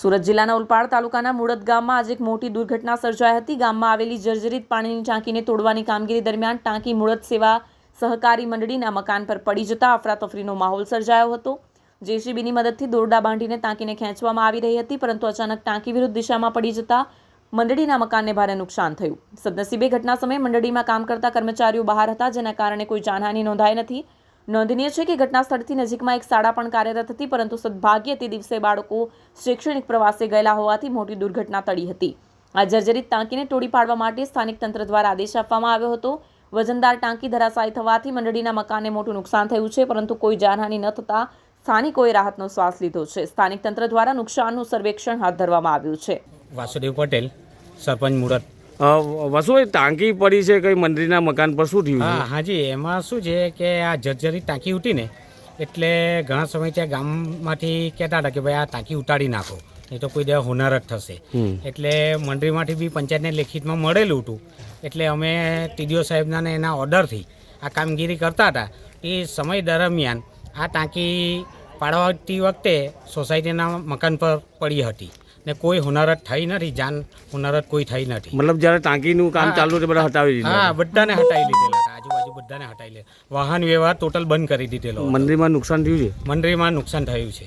સુરત જિલ્લાના ઉલપાડ તાલુકાના મુળદ ગામમાં આજે એક મોટી દુર્ઘટના સર્જાઈ હતી. ગામમાં આવેલી જર્જરિત પાણીની ટાંકીને તોડવાની કામગીરી દરમિયાન ટાંકી મુળદ સેવા સહકારી મંડળીના મકાન પર પડી જતા અફરાતફરીનો માહોલ સર્જાયો હતો. જેસીબીની મદદથી દોરડા બાંધીને ટાંકીને ખેંચવામાં આવી રહી હતી, પરંતુ અચાનક ટાંકી વિરુદ્ધ દિશામાં પડી જતા મંડળીના મકાનને ભારે નુકસાન થયું. સદનસીબે ઘટના સમયે મંડળીમાં કામ કરતા કર્મચારીઓ બહાર હતા, જેના કારણે કોઈ જાનહાની નોંધાઈ નથી. નોંધનીય છે કે ઘટના સ્થળથી નજીકમાં એક શાળા પણ કાર્યરત હતી, પરંતુ સદભાગ્યે તે દિવસે બાળકો શૈક્ષણિક પ્રવાસે ગયેલા હોવાથી મોટી દુર્ઘટના ટળી હતી. આ જર્જરિત ટાંકીને તોડી પાડવા માટે સ્થાનિક તંત્ર દ્વારા આદેશ આપવામાં આવ્યો હતો. વજનદાર ટાંકી ધરાશાયી થવાથી મંડળીના મકાનને મોટું નુકસાન થયું છે, પરંતુ કોઈ જાનહાની ન થતાં સ્થાનિકોએ રાહતનો શ્વાસ લીધો છે. સ્થાનિક તંત્ર દ્વારા નુકસાનનું સર્વેક્ષણ હાથ ધરવામાં આવ્યું છે. વાસુદેવ પટેલ, સરપંચ મુરત. અ, ટાંકી પડી છે કઈ મંદિરના મકાન પર શું થયું હા હાજી એમાં શું છે કે આ જર્જરી ટાંકી ઉઠી ને એટલે ઘણા સમય ત્યાં ગામમાંથી કહેતા હતા કે ભાઈ આ ટાંકી ઉતારી નાખો નહીં તો કોઈ દેવા હોનાર જ થશે એટલે મંડળીમાંથી બી પંચાયતને લેખિતમાં મળેલું હતું. એટલે અમે ટીડીઓ સાહેબના ને એના ઓર્ડરથી આ કામગીરી કરતા હતા. એ સમય દરમિયાન આ ટાંકી પાડવાતી વખતે સોસાયટીના મકાન પર પડી હતી. ને કોઈ હોનારત થઈ નથી જાન હોનારત કોઈ થઈ નથી. મતલબ જ્યારે ટાંકીનું કામ ચાલુ હતું બધા હટાવી દીધા. હા બધાને હટાવી દીધેલા હતા. આજુબાજુ બધાને હટાવી લે વાહન વ્યવહાર ટોટલ બંધ કરી દીધેલો મંદિરમાં નુકસાન થયું છે? મંદિરમાં નુકસાન થયું છે.